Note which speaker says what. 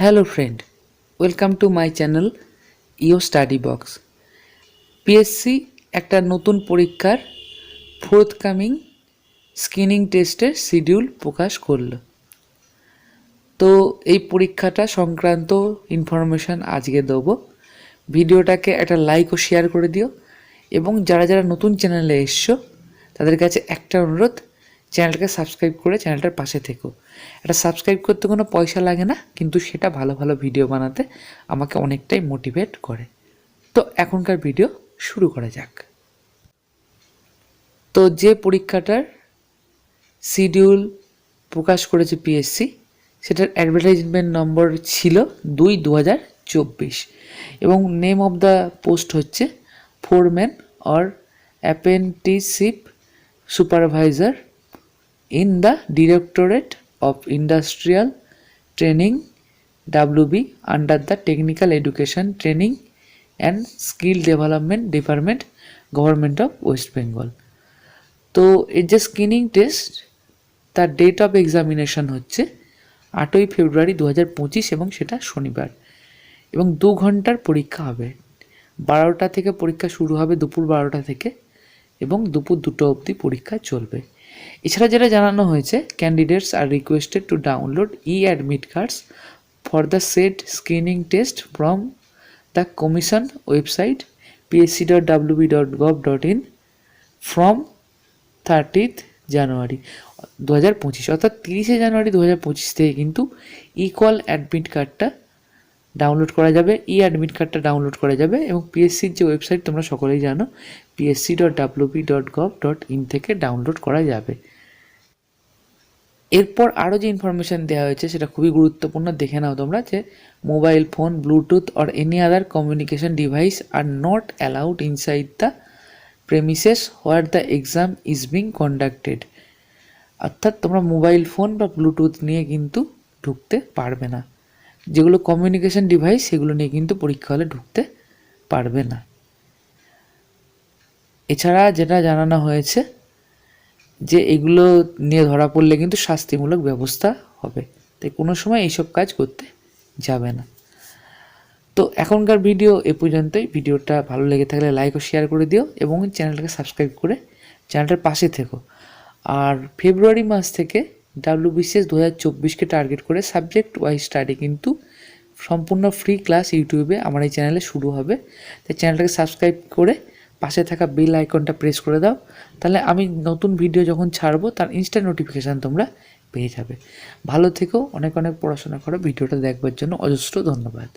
Speaker 1: Hello friend welcome to my channel yo study box PSC একটা নতুন পরীক্ষার fourth coming screening টেস্টের schedule প্রকাশ করল। তো এই পরীক্ষাটা সংক্রান্ত ইনফরমেশান আজকে দেবো। ভিডিওটাকে একটা লাইক ও শেয়ার করে দিও। এবং যারা যারা নতুন চ্যানেলে এসছো, তাদের কাছে একটা অনুরোধ চ্যানেলটাকে সাবস্ক্রাইব করে চ্যানেলটার পাশে থেকো। এটা সাবস্ক্রাইব করতে কোনো পয়সা লাগে না, কিন্তু সেটা ভালো ভালো ভিডিও বানাতে আমাকে অনেকটাই মোটিভেট করে। তো এখনকার ভিডিও শুরু করা যাক। তো যে পরীক্ষাটার শিডিউল প্রকাশ করেছে পিএসসি সেটার অ্যাডভার্টাইজমেন্ট নম্বর ছিল দুই দু হাজার চব্বিশ এবং নেম অফ দ্য পোস্ট হচ্ছে foreman or apprenticeship supervisor in the Directorate of Industrial Training WB under the Technical Education Training and Skill Development Department Government of West Bengal তো এর যে স্ক্রিনিং টেস্ট তার ডেট অফ এক্সামিনেশন হচ্ছে আটই ফেব্রুয়ারি দু হাজার পঁচিশ এবং সেটা শনিবার এবং দু ঘণ্টার পরীক্ষা হবে বারোটা থেকে পরীক্ষা শুরু হবে দুপুর বারোটা থেকে এবং দুপুর দুটো অবধি পরীক্ষা চলবে এছাড়া যেটা জানানো হয়েছে candidates are requested to download e admit cards for the set screening test from the commission website PSC dot WB dot gov dot in from thirtieth January দু হাজার পঁচিশ। অর্থাৎ তিরিশে জানুয়ারি দু হাজার পঁচিশ থেকে কিন্তু ইকোয়াল অ্যাডমিট কার্ডটা ডাউনলোড করা যাবে ই অ্যাডমিট কার্ডটা ডাউনলোড করা যাবে এবং পিএসসির যে ওয়েবসাইট তোমরা সকলেই জানো PSC dot WB dot gov dot in থেকে ডাউনলোড করা যাবে। এরপর আরও যে ইনফরমেশান দেওয়া হয়েছে, সেটা খুবই গুরুত্বপূর্ণ, দেখে নাও তোমরা যে mobile phone bluetooth or any other communication device are not allowed inside the premises where the exam is being conducted অর্থাৎ তোমরা মোবাইল ফোন বা ব্লুটুথ নিয়ে কিন্তু ঢুকতে পারবে না। যেগুলো কমিউনিকেশন ডিভাইস সেগুলো নিয়ে কিন্তু পরীক্ষা হলে ঢুকতে পারবে না। এছাড়া যেটা জানানো হয়েছে যে এগুলো নিয়ে ধরা পড়লে কিন্তু শাস্তিমূলক ব্যবস্থা হবে। তাই কোনো সময় এইসব কাজ করতে যাবে না। তো এখনকার ভিডিও এ পর্যন্তই। ভিডিওটা ভালো লেগে থাকলে লাইক ও শেয়ার করে দিও এবং চ্যানেলটাকে সাবস্ক্রাইব করে চ্যানেলটার পাশে থেকো। আর ফেব্রুয়ারি মাস থেকে ডাব্লিউ বিসিএস দু হাজার চব্বিশকে টার্গেট করে সাবজেক্ট ওয়াইজ স্টাডি কিন্তু সম্পূর্ণ ফ্রি ক্লাস ইউটিউবে আমার এই চ্যানেলে শুরু হবে। তাই চ্যানেলটাকে সাবস্ক্রাইব করে পাশে থাকা বেল আইকনটা প্রেস করে দাও। তাহলে আমি নতুন ভিডিও যখন ছাড়বো, তার ইনস্ট্যান্ট নোটিফিকেশান তোমরা পেয়ে যাবে। ভালো থেকেও অনেক অনেক পড়াশোনা করো ভিডিওটা দেখবার জন্য অজস্র ধন্যবাদ।